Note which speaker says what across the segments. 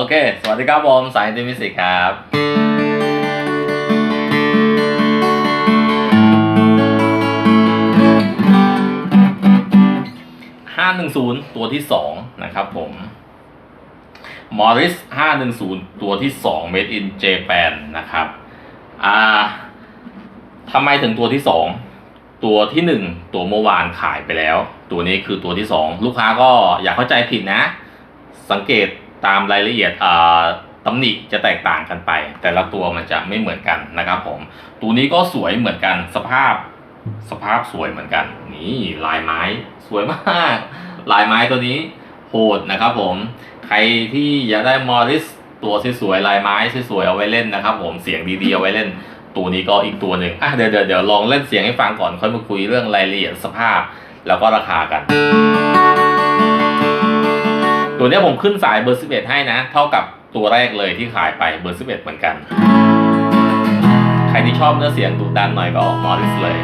Speaker 1: โอเค สวัสดีครับผมสายดิมิสิกครับ ห้าหนึ่งศูนย์ตัวที่สองนะครับผมมอริสห้าหนึ่งศูนย์ตัวที่สอง made in Japan นะครับ อ่าทำไมถึงตัวที่สองตัวที่หนึ่งตัวเมื่อวานขายไปแล้ว ตัวนี้คือตัวที่สองลูกค้าก็อย่าเข้าใจผิดนะ สังเกต ตามรายละเอียดอ่าตำหนิจะแตกต่างกันไป แต่ละตัวมันจะไม่เหมือนกันนะครับผม ตัวนี้ก็สวยเหมือนกันสภาพสภาพสวยเหมือนกัน นี่ลายไม้สวยมากลายไม้ตัวนี้โหดนะครับผม ใครที่อยากได้มอริสตัวสวยๆลายไม้สวยๆเอาไว้เล่นนะครับ ผมเสียงดีๆเอาไว้เล่น ตัวนี้ก็อีกตัวหนึ่งอะเดี๋ยวเดี๋ยวลองเล่นเสียงให้ฟังก่อนค่อยมาคุยเรื่องรายละเอียดสภาพ แล้วก็ราคากัน ตัวเนี้ยผมขึ้นสายเบอร์ 11 ให้นะ เท่ากับตัวแรกเลยที่ขายไปเบอร์ 11 เหมือนกัน ใครที่ชอบเนื้อเสียงดุดันหน่อยก็มอริสเลย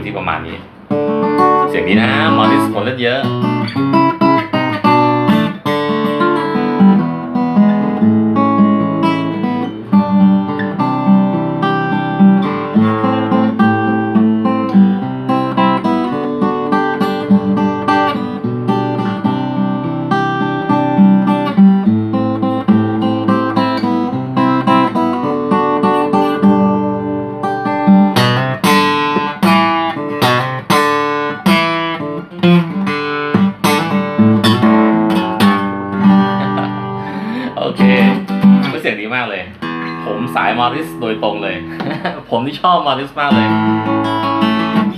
Speaker 1: อยู่ที่ประมาณนี้ เสียงนี้นะมอริสคนเล่นเยอะ โดยตรงเลย ผมที่ชอบมอริสมากเลย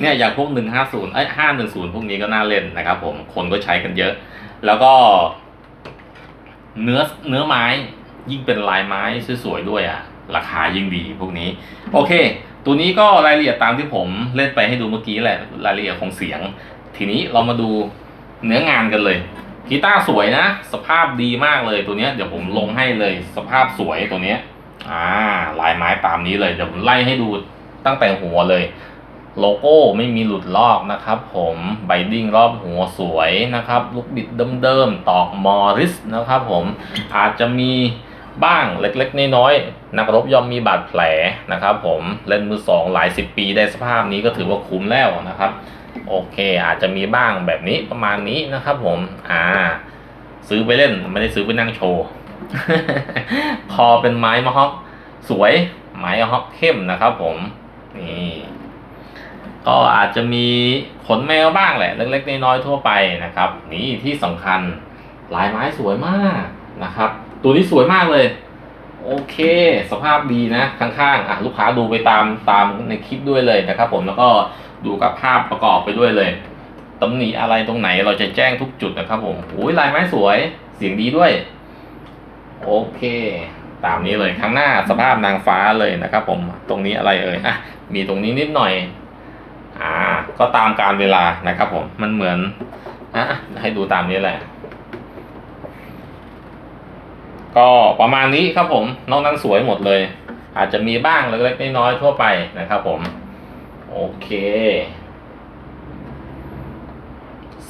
Speaker 1: เนี่ยอย่างพวก 150ไอ้ย 510 พวกนี้ก็น่าเล่นนะครับผม คนก็ใช้กันเยอะ แล้วก็ เนื้อเนื้อไม้ยิ่งเป็นลายไม้สวยๆด้วยอะ่ะ ราคายิ่งดีพวกนี้ โอเค ตัวนี้ก็รายละเอียดตามที่ผมเล่นไปให้ดูเมื่อกี้แหละ รายละเอียดของเสียง ทีนี้เรามาดูเนื้องานกันเลยกีตาร์สวยนะ สภาพดีมากเลยตัวเนี้ยเดี๋ยวผมลงให้เลยสภาพสวยตัวเนี้ย อ่าลายไม้ตามนี้เลยเดี๋ยวผมไล่ให้ดูตั้งแต่หัวเลย โลโก้ไม่มีหลุดลอกนะครับ ผมไบดิ้งรอบหัวสวยนะครับ ลูกบิดเดิมๆ ตอกมอริสนะครับผมอาจจะมีบ้างเล็กๆ น้อยๆนักรบย่อมมีบาดแผลนะครับผมเล่นมือสองหลายสิบปีได้สภาพนี้ก็ถือว่าคุ้มแล้วนะครับ โอเค อาจจะมีบ้างแบบนี้ประมาณนี้นะครับผมอ่า ซื้อไปเล่นไม่ได้ซื้อไปนั่งโชว์ คอเป็นไม้มะฮอกสวยไม้มะฮอกเข้มนะครับผมนี่ก็อาจจะมีขนแมวบ้างแหละเล็กๆน้อยๆทั่วไปนะครับ นี่ที่สำคัญลายไม้สวยมากนะครับ ตัวนี้สวยมากเลย โอเค สภาพดีนะข้างๆอะลูกค้าดูไปตามตามในคลิปด้วยเลยนะครับ ผมแล้วก็ดูกับภาพประกอบไปด้วยเลยตำหนิอะไรตรงไหนเราจะแจ้งทุกจุดนะครับผมโอ้ยลายไม้สวยเสียงดีด้วย โอเค ตามนี้เลยข้างหน้าสภาพนางฟ้าเลยนะครับผมตรงนี้อะไรเอ่ยอะมีตรงนี้นิดหน่อย อ่า ก็ตามการเวลานะครับผมมันเหมือนอะให้ดูตามนี้แหละ ก็ประมาณนี้ครับผมนอกนั้นสวยหมดเลย อาจจะมีบ้างเล็กๆน้อยๆทั่วไปนะครับผม โอเค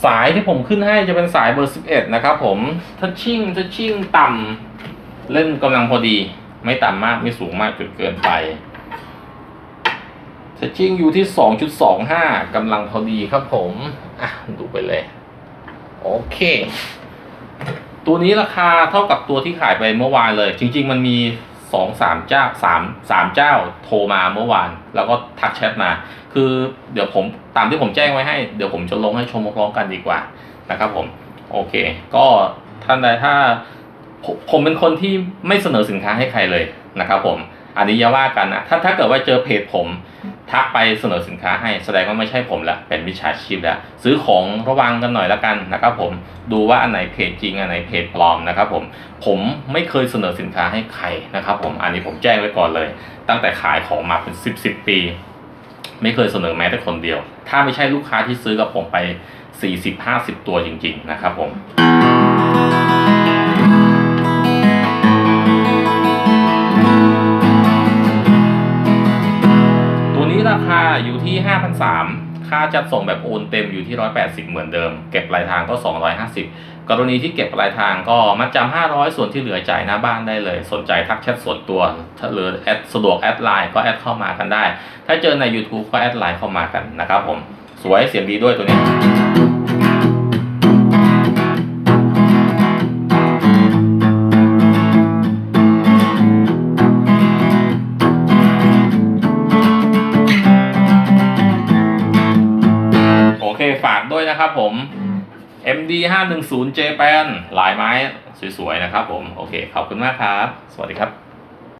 Speaker 1: สายที่ผมขึ้นให้จะเป็นสายเบอร์ 11 นะครับผมทัชชิ่งทัชชิ่งต่ำเล่นกำลังพอดี ไม่ต่ำมากไม่สูงมากจนเกินไปทัชชิ่งอยู่ที่ 2.25กำลังพอดีครับผม อะ ดูไปเลย โอเค ตัวนี้ราคาเท่ากับตัวที่ขายไปเมื่อวานเลย จริง ๆ มันมี สองสามเจ้าสามสามเจ้าโทรมาเมื่อวาน แล้วก็ทักแชทมา คือเดี๋ยวผมตามที่ผมแจ้งไว้ให้ เดี๋ยวผมจะลงให้ชมพร้อมกันดีกว่านะครับผม โอเค ก็ท่านใดถ้าผมเป็นคนที่ไม่เสนอสินค้าให้ใครเลยนะครับผม อันนี้อย่าว่ากันนะถ้าถ้าเกิดว่าเจอเพจผม ทักไปเสนอสินค้าให้แสดงว่าไม่ใช่ผมละเป็นมิจฉาชีพแล้วซื้อของระวังกันหน่อยละกันนะครับผมดูว่าอันไหนเพจจริงอันไหนเพจปลอมนะครับผมผมไม่เคยเสนอสินค้าให้ใครนะครับผมอันนี้ผมแจ้งไว้ก่อนเลย ตั้งแต่ขายของมาเป็น 10บสปี ไม่เคยเสนอแม้แต่คนเดียว ถ้าไม่ใช่ลูกค้าที่ซื้อกับผมไป 40-50 ตัวจริง ๆ นะครับผม ราคาอยู่ที่ 5,300 ค่าจัดส่งแบบโอนเต็มอยู่ที่ 180 เหมือนเดิม เก็บปลายทางก็ 250 กรณีที่เก็บปลายทางก็มัดจำ500 ส่วนที่เหลือจ่ายหน้าบ้านได้เลย สนใจทักแชทส่วนตัวหรือแอดสะดวกแอดไลน์ก็แอดเข้ามากันได้ ถ้าเจอใน YouTube ก็แอดไลน์เข้ามากันนะครับผม สวยเสียงดีด้วยตัวนี้ ฝากด้วยนะครับผม MD 5 1 0 Japan ลายไม้สวยๆนะครับผม โอเค ขอบคุณมากครับ สวัสดีครับ